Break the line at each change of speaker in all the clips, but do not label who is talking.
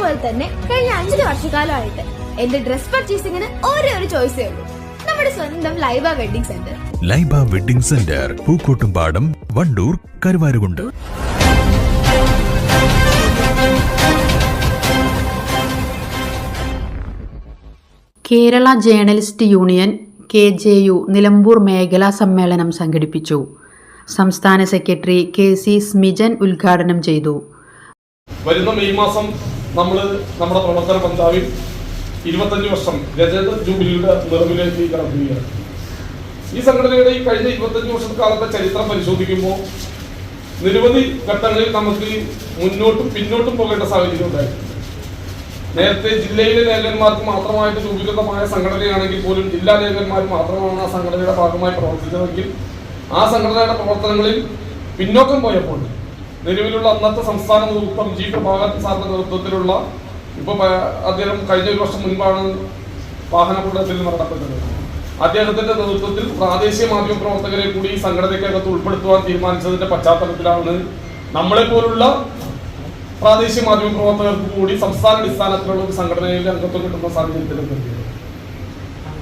പോലെ തന്നെ കഴിഞ്ഞ അഞ്ചു വർഷക്കാലമായിട്ട് എന്റെ ഡ്രസ് പർച്ചേസിംഗിന് ഒരേ ഒരു ചോയ്സേ ഉള്ളൂ. നമ്മുടെ സ്വന്തം Laiba wedding centre
Laiba wedding centre Pookkottumpadam Wandoor Karuvarakundu.
Kerala journalist union K J U Nilambur മേഖലാ സമ്മേളനം സംഘടിപ്പിച്ചു. സംസ്ഥാന സെക്രട്ടറി കെ സി സ്മിജൻ ഉദ്ഘാടനം ചെയ്തു.
വരുന്ന മെയ് മാസം നമ്മൾ നമ്മുടെ പ്രവർത്തന പന്താവിൽ ഇരുപത്തഞ്ച് വർഷം രജത ജൂബിലിയുടെ നിറവിലേക്ക് കടക്കുകയാണ്. ഈ സംഘടനയുടെ ഈ കഴിഞ്ഞ ഇരുപത്തഞ്ച് വർഷക്കാലത്തെ ചരിത്രം പരിശോധിക്കുമ്പോൾ നിരവധി ഘട്ടങ്ങളിൽ നമുക്ക് മുന്നോട്ടും പിന്നോട്ടും പോകേണ്ട സാഹചര്യം ഉണ്ടായിട്ടുണ്ട്. നേരത്തെ ജില്ലയിലെ ലേഖന്മാർക്ക് മാത്രമായിട്ട് രൂപീകൃതമായ സംഘടനയാണെങ്കിൽ പോലും ജില്ലാ ലേഖന്മാർ മാത്രമാണ് ആ സംഘടനയുടെ ഭാഗമായി പ്രവർത്തിച്ചതെങ്കിൽ ആ സംഘടനയുടെ പ്രവർത്തനങ്ങളിൽ പിന്നോക്കം പോയപ്പോൾ നിലവിലുള്ള അന്നത്തെ സംസ്ഥാന നേതൃത്വം ജി പ്രഭാകരൻ സാറിന്റെ നേതൃത്വത്തിലുള്ള ഇപ്പൊ അദ്ദേഹം കഴിഞ്ഞ ഒരു വർഷം മുൻപാണ് വാഹനപകടത്തിൽ മരണപ്പെട്ടത്. അദ്ദേഹത്തിന്റെ നേതൃത്വത്തിൽ പ്രാദേശിക മാധ്യമ പ്രവർത്തകരെ കൂടി സംഘടനയ്ക്കകത്ത് ഉൾപ്പെടുത്തുവാൻ തീരുമാനിച്ചതിന്റെ പശ്ചാത്തലത്തിലാണ് നമ്മളെ പോലുള്ള പ്രാദേശിക മാധ്യമ പ്രവർത്തകർക്ക് കൂടി സംസ്ഥാന അടിസ്ഥാനത്തിലുള്ള ഒരു സംഘടനയിൽ അംഗത്വം കിട്ടുന്ന സാഹചര്യത്തിലും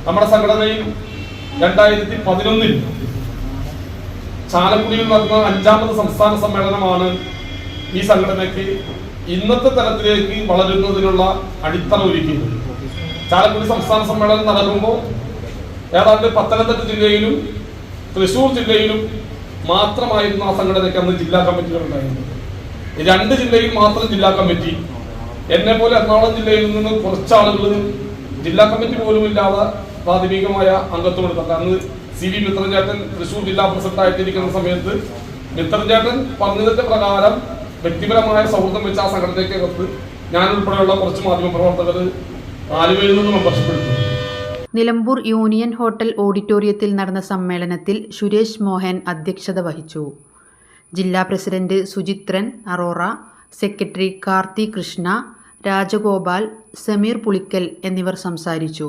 നമ്മുടെ സംഘടനയിൽ രണ്ടായിരത്തി പതിനൊന്നിൽ ചാലക്കുടിയിൽ നടന്ന അഞ്ചാമത് സംസ്ഥാന സമ്മേളനമാണ് ഈ സംഘടനയ്ക്ക് ഇന്നത്തെ തലത്തിലേക്ക് വളരുന്നതിനുള്ള അടിത്തറ ഒരുക്കിയത്. ചാലക്കുടി സംസ്ഥാന സമ്മേളനം നടക്കുമ്പോൾ ഏതാണ്ട് പത്തനംതിട്ട ജില്ലയിലും തൃശൂർ ജില്ലയിലും മാത്രമായിരുന്നു ആ സംഘടനയ്ക്ക് അന്ന് ജില്ലാ കമ്മിറ്റികൾ ഉണ്ടായിരുന്നത്. രണ്ട് ജില്ലയിൽ മാത്രം ജില്ലാ കമ്മിറ്റി. എന്നെ പോലെ എറണാകുളം ജില്ലയിൽ നിന്ന് കുറച്ചാളുകൾ ജില്ലാ കമ്മിറ്റി പോലും ഇല്ലാതെ പ്രാഥമികമായ അംഗത്വം അന്ന് സി വി മിത്രൻ ചേട്ടൻ തൃശൂർ ജില്ലാ പ്രസിഡന്റ് ആയിട്ടിരിക്കുന്ന സമയത്ത് മിത്രൻ ചേട്ടൻ പറഞ്ഞതിന്റെ പ്രകാരം വ്യക്തിപരമായ സൗഹൃദം വെച്ച ആ സംഘടനയ്ക്കകത്ത് ഞാൻ ഉൾപ്പെടെയുള്ള കുറച്ച് മാധ്യമ പ്രവർത്തകർ ആലുവയിൽ നിന്ന് മെമ്പർഷിപ്പ് എടുത്തു.
നിലമ്പൂർ യൂണിയൻ ഹോട്ടൽ ഓഡിറ്റോറിയത്തിൽ നടന്ന സമ്മേളനത്തിൽ സുരേഷ് മോഹൻ അധ്യക്ഷത വഹിച്ചു. ജില്ലാ പ്രസിഡന്റ് സുചിത്രൻ അറോറ സെക്രട്ടറി കാർത്തി കൃഷ്ണ രാജഗോപാൽ സമീർ പുളിക്കൽ എന്നിവർ സംസാരിച്ചു.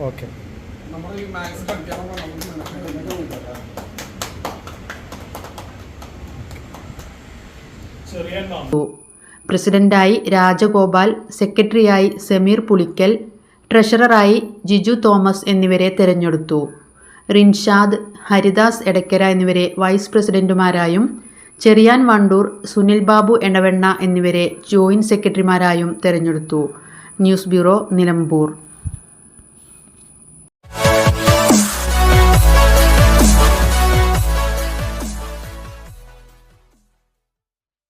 ഓക്കെ.
നമ്മൾ ഈ മാത്സ് പഠിക്കാനുള്ള നമുക്ക്
പ്രസിഡന്റായി രാജഗോപാൽ സെക്രട്ടറിയായി സമീർ പുളിക്കൽ ട്രഷററായി ജിജു തോമസ് എന്നിവരെ തെരഞ്ഞെടുത്തു. റിൻഷാദ് ഹരിദാസ് എടക്കര എന്നിവരെ വൈസ് പ്രസിഡന്റുമാരായും ചെറിയാൻ വണ്ടൂർ സുനിൽ ബാബു എണവെണ്ണ എന്നിവരെ ജോയിന്റ് സെക്രട്ടറിമാരായും തെരഞ്ഞെടുത്തു. News bureau Nilambur.